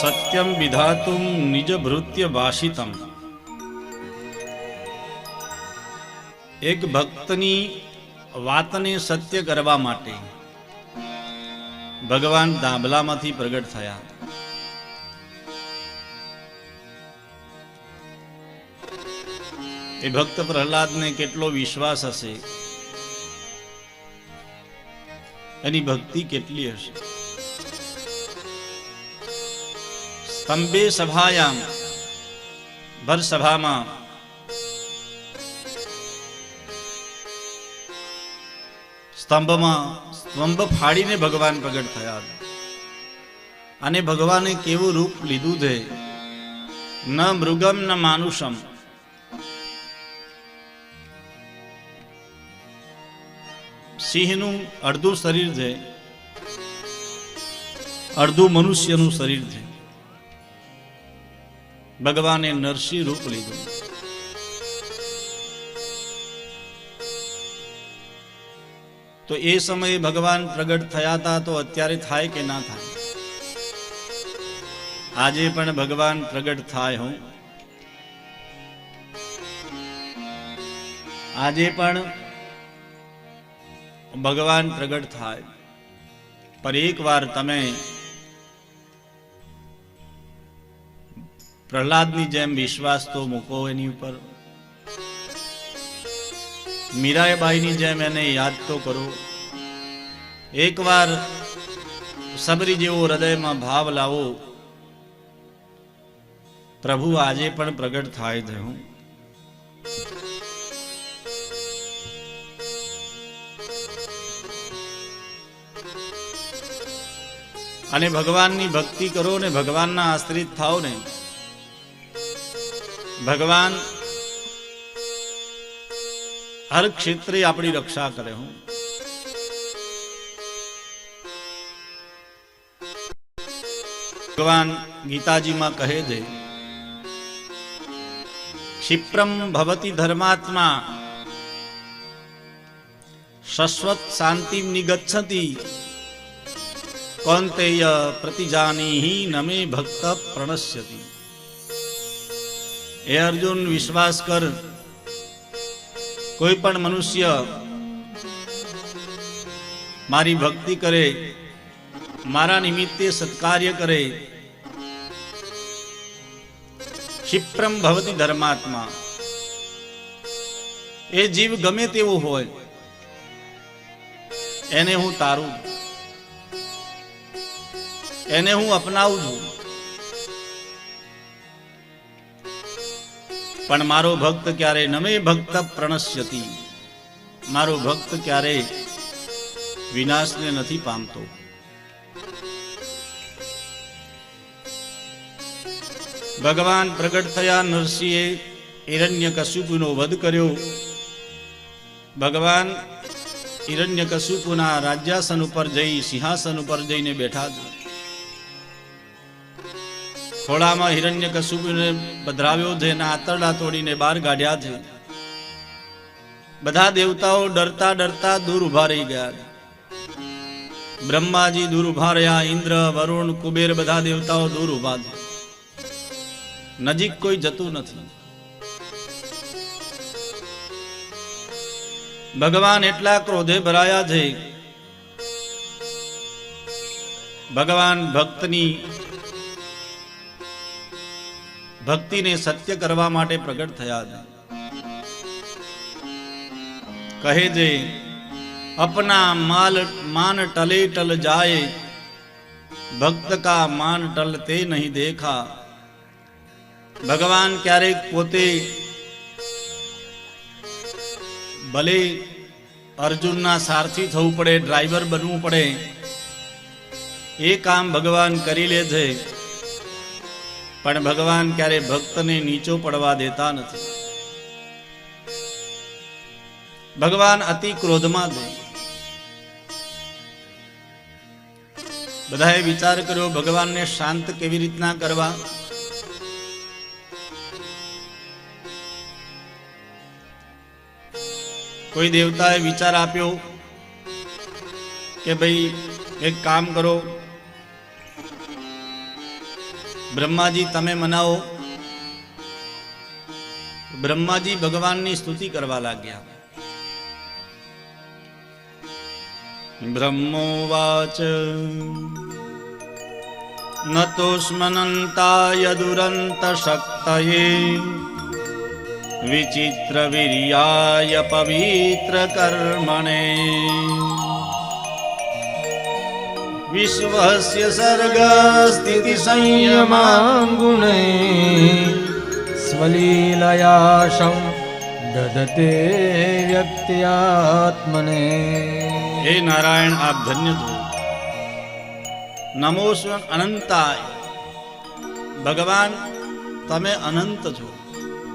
સત્યમ વિધાતું નિજ ભૃત્ય ભાષિતમ એક ભક્તની વાતને સત્ય કરવા માટે ભગવાન દાંભલામાંથી પ્રગટ થયા એ ભક્ત પ્રહલાદને કેટલો વિશ્વાસ હશે એની ભક્તિ કેટલી હશે સ્તંભે સભાયામ ભર સભામાં સ્તંભમાં સ્તંભ ફાડીને ભગવાન પ્રગટ થયા અને ભગવાને કેવું રૂપ લીધું છે ન મૃગમ ન માનુષમ સિંહનું અડધું શરીર છે અડધું મનુષ્યનું શરીર છે ભગવાને નરસિંહ રૂપ લીધું તો એ સમયે ભગવાન પ્રગટ થયા હતા તો અત્યારે થાય કે ના થાય આજે પણ ભગવાન પ્રગટ થાય હું આજે પણ ભગવાન પ્રગટ થાય પર એકવાર તમે પ્રહલાદની જેમ વિશ્વાસ તો મૂકો એની ઉપર. મીરાબાઈની જેમ એને યાદ તો કરો. એકવાર સબરી જેવો હૃદયમાં ભાવ લાવો. પ્રભુ આજે પણ પ્રગટ થાય છે હું અને ભગવાનની ભક્તિ કરો ને ભગવાનના આશ્રિત થાઓ ને. ભગવાન, હર ક્ષેત્રે આપણી રક્ષા કરે હું. ભગવાન ગીતાજીમાં કહે છે, ક્ષિપ્રમ ભવતી ધર્માત્મા, શશ્વત શાંતિ નિગચ્છતી, કૌંતેય પ્રતિજાની નમે ભક્ત પ્રણશ્યતિ. એ અર્જુન, વિશ્વાસ કર. કોઈ પણ મનુષ્ય મારી ભક્તિ કરે, મારા નિમિત્તે સત્કાર્ય કરે, ક્ષિપ્રમ ભવતી ધર્માત્મા. એ જીવ ગમે તેવો હોય, એને હું તારું એને હું અપનાવું છું. પણ મારો ભક્ત ક્યારે નમે ભક્ત પ્રણશ્યતિ મારો ભક્ત ક્યારે વિનાશને નથી પામતો? ભગવાન પ્રગટ થયા નરસિંહે હિરણ્ય કશુપુનો વધ કર્યો. ભગવાન હિરણ્ય કશુપુના રાજ્યાસન ઉપર જઈ સિંહાસન ઉપર જઈને બેઠા હતા. ખોળામાં હિરણ્ય કશુપને પધરાવ્યો છે એના આતરડા તોડીને બહાર કાઢ્યા છે. બધા દેવતાઓ ડરતા ડરતા દૂર ઊભા રહી ગયા બ્રહ્માજી દૂર ઊભા રહ્યા, ઇન્દ્ર, વરુણ, કુબેર બધા દેવતાઓ દૂર ઊભા છે. નજીક કોઈ જતું નથી. ભગવાન એટલા ક્રોધે ભરાયા છે. ભગવાન ભક્તની ભક્તિને સત્ય કરવા માટે પ્રગટ થયા કહે જે અપના માલ માન ટલે ટલ જાય, ભક્ત કા માન ટલતે નહીં દેખા. ભગવાન ક્યારેક પોતે ભલે અર્જુનના સારથી થવું પડે, ડ્રાઈવર બનવું પડે, એ કામ ભગવાન કરી લે છે. પણ ભગવાન ક્યારે ભક્તને નીચો પડવા દેતા નથી. ભગવાન અતિ ક્રોધમાં છે બધાએ વિચાર કર્યો ભગવાનને શાંત કેવી રીતના કરવા? કોઈ દેવતાએ વિચાર આપ્યો કે ભાઈ એક કામ કરો બ્રહ્માજી, તમે મનાવો. બ્રહ્માજી ભગવાનની સ્તુતિ કરવા લાગ્યા. બ્રહ્મોવાચ નતોસ્મનંતાય દુરંત શક્તયે. વિચિત્ર વીર્યાય પવિત્ર કર્મણે. વિશ્વસ્ય સર્ગ સ્થિતિ સંયમા સંયમાં ગુણૈ સ્વલીલયાશં દદતે વ્યક્ત્યાત્મને હે નારાયણ આપ ધન્ય છો નમો સ્વ અનંતાય ભગવાન તમે અનંત છો